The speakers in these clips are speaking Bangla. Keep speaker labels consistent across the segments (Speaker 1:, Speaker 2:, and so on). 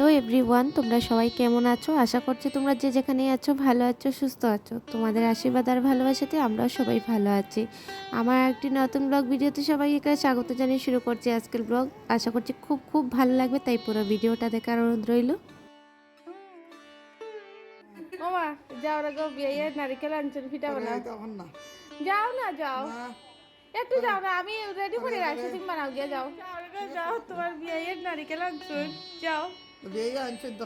Speaker 1: হ্যালো এভরিওয়ান তোমরা সবাই কেমন আছো? আশা করছি তোমরা যে যেখানেই আছো ভালো আছো সুস্থ আছো। তোমাদের আশীর্বাদ আর ভালোবাসাতে আমরাও সবাই ভালো আছি। আমার একটি নতুন ব্লগ ভিডিওতে সবাইকে স্বাগত জানিয়ে শুরু করছি আজকের ব্লগ। আশা করছি খুব খুব ভালো লাগবে তাই পুরো ভিডিওটা দেখার অনুরোধ রইল।
Speaker 2: মামা যাও গো বিয়ে নারিকেল আনছেন যাও না যাও। একটু যাও না আমি রেডি করে রাখছি তুমি বানাও গিয়ে যাও। যাও তোমার বিয়ে নারিকেল আনছেন। যাও।
Speaker 3: বিয়ে আনছেন তো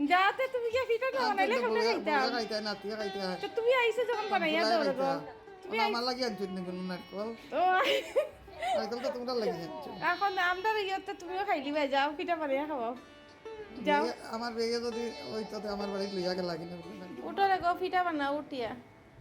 Speaker 2: যাতে তুমি গিয়ে পিঠা না বানাইলে
Speaker 3: আনছেন তো
Speaker 2: কেমনে
Speaker 3: বলে-
Speaker 2: খাইতাম
Speaker 3: বলে খাইতে
Speaker 2: তো তুমি আইসে যখন বানাইয়া দাও রে তুমি
Speaker 3: আমার লাগি আনছেন নাকি নারকল
Speaker 2: ও
Speaker 3: নারকল তো তোমরা লাগি
Speaker 2: এখন আমরা ইয়েতে তুমিও খাইলি ভাই যাও পিঠা বানাইয়া খাওয়াও যাও।
Speaker 3: আমার বিয়ে যদি ওই তো আমার বাড়িতে লইয়া গেল লাগি না
Speaker 2: উঠো রে গো পিঠা বানাও উঠিয়া।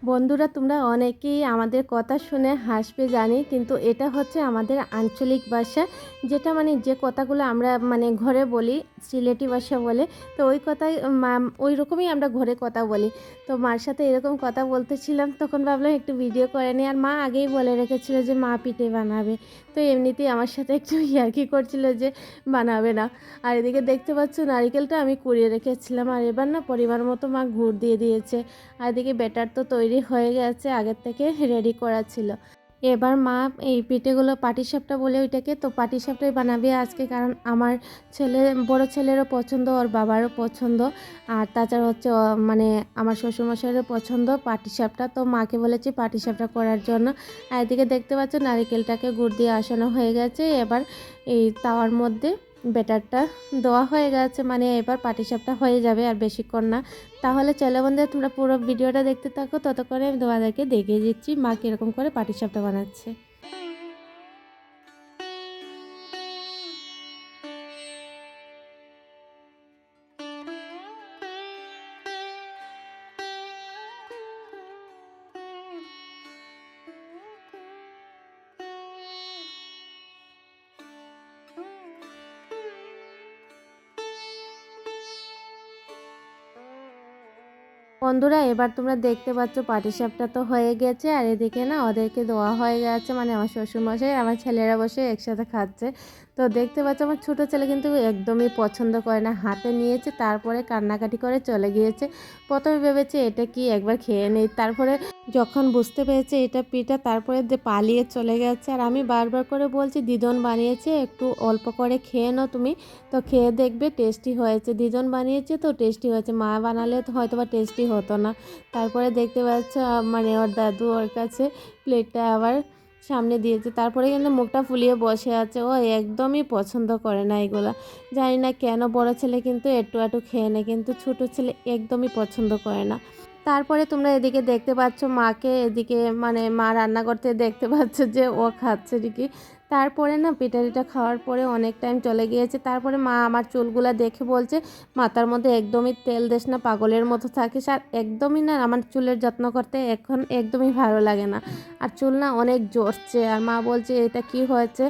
Speaker 1: বন্ধুরা, তোমরা অনেকেই আমাদের কথা শুনে হাসবে জানি, কিন্তু এটা হচ্ছে আমাদের আঞ্চলিক ভাষা, যেটা মানে যে কথাগুলো আমরা মানে ঘরে বলি সিলেটি ভাষা বলে, তো ওই কথাই ওই রকমই আমরা ঘরে কথা বলি। তো মার সাথে এরকম কথা বলতেছিলাম, তখন ভাবলাম একটু ভিডিও করে নিই, আর মা আগেই বলে রেখেছিল যে মা পিঠে বানাবে। তো এমনিতেই আমার সাথে একটু ইয়ার্কি করছিল যে বানাবে না। আর এদিকে দেখতে পাচ্ছ, নারিকেলটা আমি কুড়িয়ে রেখেছিলাম, আর এবার না পরিবার মতো মা গুড় দিয়ে দিয়েছে। আর এদিকে ব্যাটার তো তৈরি হয়ে গেছে, আগের থেকে রেডি করা ছিল। এবার মা এই পিঠেগুলো পাটিসাপটা বলে ওইটাকে, তো পাটিসাপটাই বানাবে আজকে কারণ আমার ছেলে, বড় ছেলেরও পছন্দ, ওর বাবারও পছন্দ। আর তাছাড়া হচ্ছে মানে আমার শ্বশুরমশাইয়েরও পছন্দ পাটিসাপটা। তো মাকে বলেছি পাটিসাপটা করার জন্য। আর এদিকে দেখতে পাচ্ছ নারিকেলটাকে গুড় দিয়ে আসানো হয়ে গেছে। এবার এই তাওয়ার মধ্যে ব্যাটারটা দেওয়া হয়ে গেছে মানে এবার পাটিসাপটা হয়ে যাবে আর বেশিক্ষণ না। তাহলে চলে বন্ধুরা, তোমরা পুরো ভিডিওটা দেখতে থাকো, ততক্ষণে আমি তোমাদেরকে দেখিয়ে দিচ্ছি মা কীরকম করে পাটিসাপটা বানাচ্ছে। বন্ধুরা, এবার তোমরা দেখতে পাচ্ছ পাটিসাপটা তো হয়ে গেছে, আর এদিকে না ওদেরকে দেওয়া হয়ে গেছে মানে আমার শ্বশুরমশাই আমার ছেলেরা বসে একসাথে খাচ্ছে। তো দেখতে পাচ্ছ আমার ছোটো ছেলে কিন্তু একদমই পছন্দ করে না, হাতে নিয়েছে, তারপরে কান্নাকাটি করে চলে গিয়েছে। প্রথমে ভেবেছে এটা কি একবার খেয়ে নেই, তারপরে যখন বুঝতে পেরেছে এটা পিঠা, তারপরে যে পালিয়ে চলে গেছে। আর আমি বারবার করে বলছি, দিদন বানিয়েছে, একটু অল্প করে খেয়ে নাও তুমি। তো খেয়ে দেখবে টেস্টি হয়েছে। দিদন বানিয়েছে তো টেস্টি হয়েছে। মা বানালে তো হয়তো বা টেস্টি হতো না। তারপরে দেখতে পাচ্ছ মানে ওর দাদু ওর কাছে প্লেটটা আবার সামনে দিয়েছে। তারপরে কিন্তু মুখটা ফুলিয়ে বসে আছে। ও একদমই পছন্দ করে না এগুলো। জানি না কেন বড় ছেলে কিন্তু একটু একটু খেয়ে নেয়, কিন্তু ছোট ছেলে একদমই পছন্দ করে না। তারপরে তোমরা এদিকে দেখতে পাচ্ছ মাকে, এদিকে মানে মা রান্না করতে দেখতে পাচ্ছ যে ও খাচ্ছে ঠিকই। তারপরে না পিঠাটিটা খাওয়ার পরে অনেক টাইম চলে গিয়েছে। তারপরে মা আমার চুলগুলা দেখে বলছে, মাথার মধ্যে একদমই তেল দেশ না, পাগলের মতো থাকিস। আর একদমই না, আমার চুলের যত্ন করতে এখন একদমই ভালো লাগে না। আর চুল না অনেক জ্বরছে আর মা বলছে, এটা কি হয়েছে?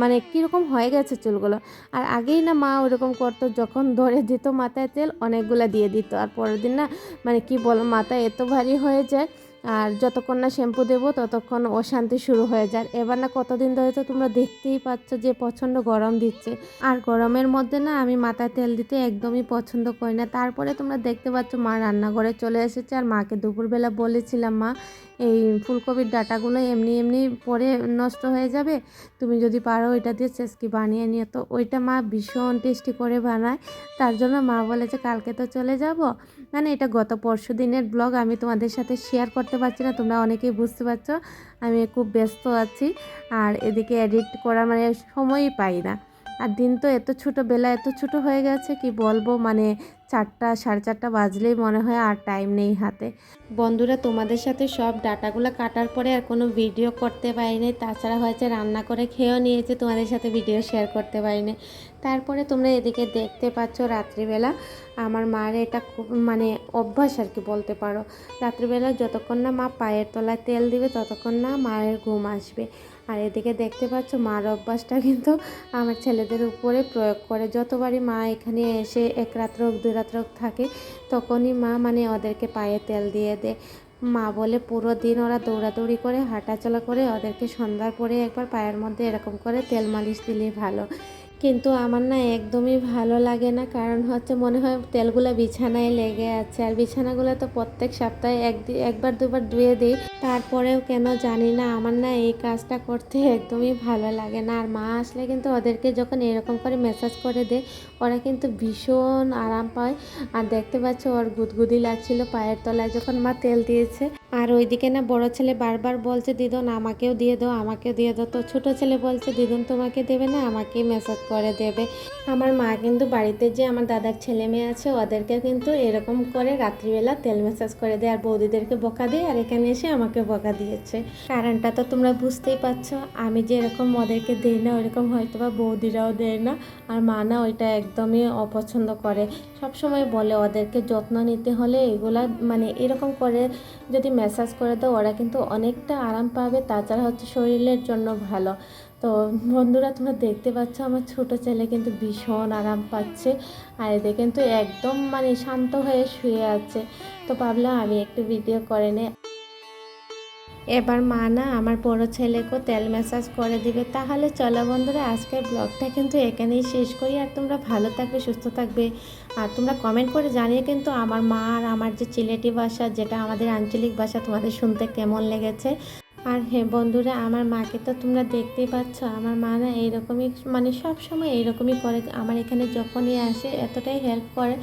Speaker 1: মানে কীরকম হয়ে গেছে চুলগুলো। আর আগেই না মা ওরকম করতো, যখন ধরে দিত মাথায় তেল, অনেকগুলো দিয়ে দিত। আর পরের দিন না মানে কি বলো মাথা এত ভারী হয়ে যায় আর যতক্ষণ না শ্যাম্পু দেবো, ততক্ষণ অশান্তি শুরু হয়ে যায়। এবার না কতদিন ধরে তো তোমরা দেখতেই পাচ্ছ যে প্রচণ্ড গরম দিচ্ছে। আর গরমের মধ্যে না আমি মাথায় তেল দিতে একদমই পছন্দ করি না। তারপরে তোমরা দেখতে পাচ্ছ মা রান্নাঘরে চলে এসেছে। আর মাকে দুপুরবেলা বলেছিলাম মা এই ফুলকপির ডাটাগুলো এমনি এমনি পরে নষ্ট হয়ে যাবে। তুমি যদি পারো ওইটা দিয়ে চেসকি বানিয়ে নিও। তো ওইটা মা ভীষণ টেস্টি করে বানায়। তার জন্য মা বলেছে কালকে তো চলে যাব। মানে এটা গত পরশু দিনের ব্লগ, আমি তোমাদের সাথে শেয়ার করতে পারছি না, তোমরা অনেকেই বুঝতে পারছ। আমি খুব ব্যস্ত আছি, আর এদিকে এডিট করার মানে সময়ই পাই না। আর দিন তো এত ছোটো, বেলা এত ছোট হয়ে গেছে, কি বলব? মানে চারটা, সাড়ে চারটা বাজলেই মনে হয় আর টাইম নেই হাতে। বন্ধুরা, তোমাদের সাথে সব ডাটাগুলো কাটার পরে আর কোনো ভিডিও করতে পারিনি। তাছাড়া হয়েছে রান্না করে খেয়েও নিয়েছে, তোমাদের সাথে ভিডিও শেয়ার করতে পারিনি। তারপরে তোমরা এদিকে দেখতে পাচ্ছ রাত্রিবেলা আমার মার এটা খুব মানে অভ্যাস আর কি বলতে পারো। রাত্রিবেলা যতক্ষণ না মা পায়ের তলায় তেল দিবে, ততক্ষণ না মায়ের ঘুম আসবে। আর এদিকে দেখতে পাচ্ছ মার অভ্যাসটা কিন্তু আমার ছেলেদের উপরে প্রয়োগ করে। যতবারই মা এখানে এসে এক রাত হোক দুই রাত হোক থাকে, তখনই মা মানে ওদেরকে পায়ে তেল দিয়ে দেয়। মা বলে পুরো দিন ওরা দৌড়াদৌড়ি করে, হাঁটাচলা করে, ওদেরকে সন্ধ্যার পরে একবার পায়ের মধ্যে এরকম করে তেল মালিশ দিলেই ভালো। কিন্তু আমার না একদমই ভালো লাগে না। কারণ হচ্ছে মনে হয় তেলগুলো বিছানায় লেগে আছে। আর বিছানাগুলো তো প্রত্যেক সপ্তাহে এক একবার দুবার ধুয়ে দিই। তারপরেও কেন জানি না, আমার না এই কাজটা করতে একদমই ভালো লাগে না। আর মা আসলে কিন্তু ওদেরকে যখন এরকম করে মেসেজ করে দেয়, ওরা কিন্তু ভীষণ আরাম পায়। আর দেখতে পাচ্ছ ওর গুদগুদি লাগছিল পায়ের তলায় যখন মা তেল দিয়েছে। আর ওইদিকে না বড় ছেলে বারবার বলছে, দিদন, আমাকেও দিয়ে দাও, আমাকেও দিয়ে দাও। তো ছোট ছেলে বলছে, দিদন, তোমাকে দেবে না, আমাকেই মেসেজ করে দেবে। আমার মা কিন্তু বাড়িতে যে আমার দাদার ছেলে মেয়ে আছে ওদেরকে কিন্তু এরকম করে রাত্রিবেলা তেল মেসাজ করে দেয়। আর বৌদিদেরকে বকা দেয়, আর এখানে এসে আমাকে বকা দিয়েছে। কারণটা তো তোমরা বুঝতেই পারছ, আমি যে এরকম ওদেরকে দিই না ওইরকম হয়তো বা বৌদিরাও দেয় না। আর মা না ওইটা একদমই অপছন্দ করে। সব সময় বলে ওদেরকে যত্ন নিতে হলে এগুলা মানে এরকম করে যদি ম্যাসাজ করে দাও, ওরা কিন্তু অনেকটা আরাম পাবে। তাছাড়া হচ্ছে শরীরের জন্য ভালো। তো বন্ধুরা, তোমরা দেখতে পাচ্ছ আমার ছোট ছেলে কিন্তু ভীষণ আরাম পাচ্ছে। আর এদের কিন্তু একদম মানে শান্ত হয়ে শুয়ে আছে। তো ভাবলাম আমি একটু ভিডিও করে নে। এবার মা না আমার বড় ছেলেকেও তেল ম্যাসাজ করে দিবে। তাহলে চলো বন্ধুরা, আজকের ব্লগটা কিন্তু এখানেই শেষ করি। আর তোমরা ভালো থাকবে, সুস্থ থাকবে। আর তোমরা কমেন্ট করে জানিয়ে কিন্তু আমার মা আর আমার যে চিলেটি ভাষা, যেটা আমাদের আঞ্চলিক ভাষা তোমাদের শুনতে কেমন লেগেছে। আর হ্যাঁ বন্ধুরা, আমার মাকে তো তোমরা দেখতেই পাচ্ছ, আমার মা না এইরকমই মানে সব সময় এইরকমই করে। আমার এখানে যখনই আসে, এতটাই হেল্প করে।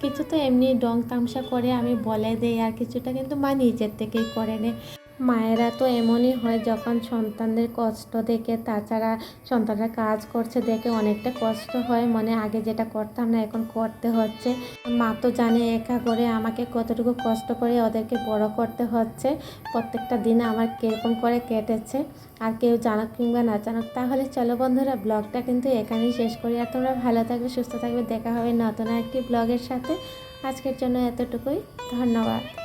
Speaker 1: কিছু তো এমনি ডং তামসা করে, আমি বলে দেই, আর কিছুটা কিন্তু মা নিজের থেকেই করে নেয়। মায়েরা তো এমনই হয়, যখন সন্তানদের কষ্ট দেখে, তাছাড়া সন্তানরা কাজ করছে দেখে অনেকটা কষ্ট হয়। মনে আগে যেটা করতাম না, এখন করতে হচ্ছে। মা তো জানে একা করে আমাকে কতটুকু কষ্ট করে ওদেরকে বড় করতে হচ্ছে। প্রত্যেকটা দিন আমার কীরকম করে কেটেছে। আর কেউ জানুক কিংবা না জানুক, তাহলে চলো বন্ধুরা, ব্লগটা কিন্তু এখানেই শেষ করি। আর তোমরা ভালো থাকবে, সুস্থ থাকবে। দেখা হবে নতুন একটি ব্লগের সাথে। আজকের জন্য এতটুকুই। ধন্যবাদ।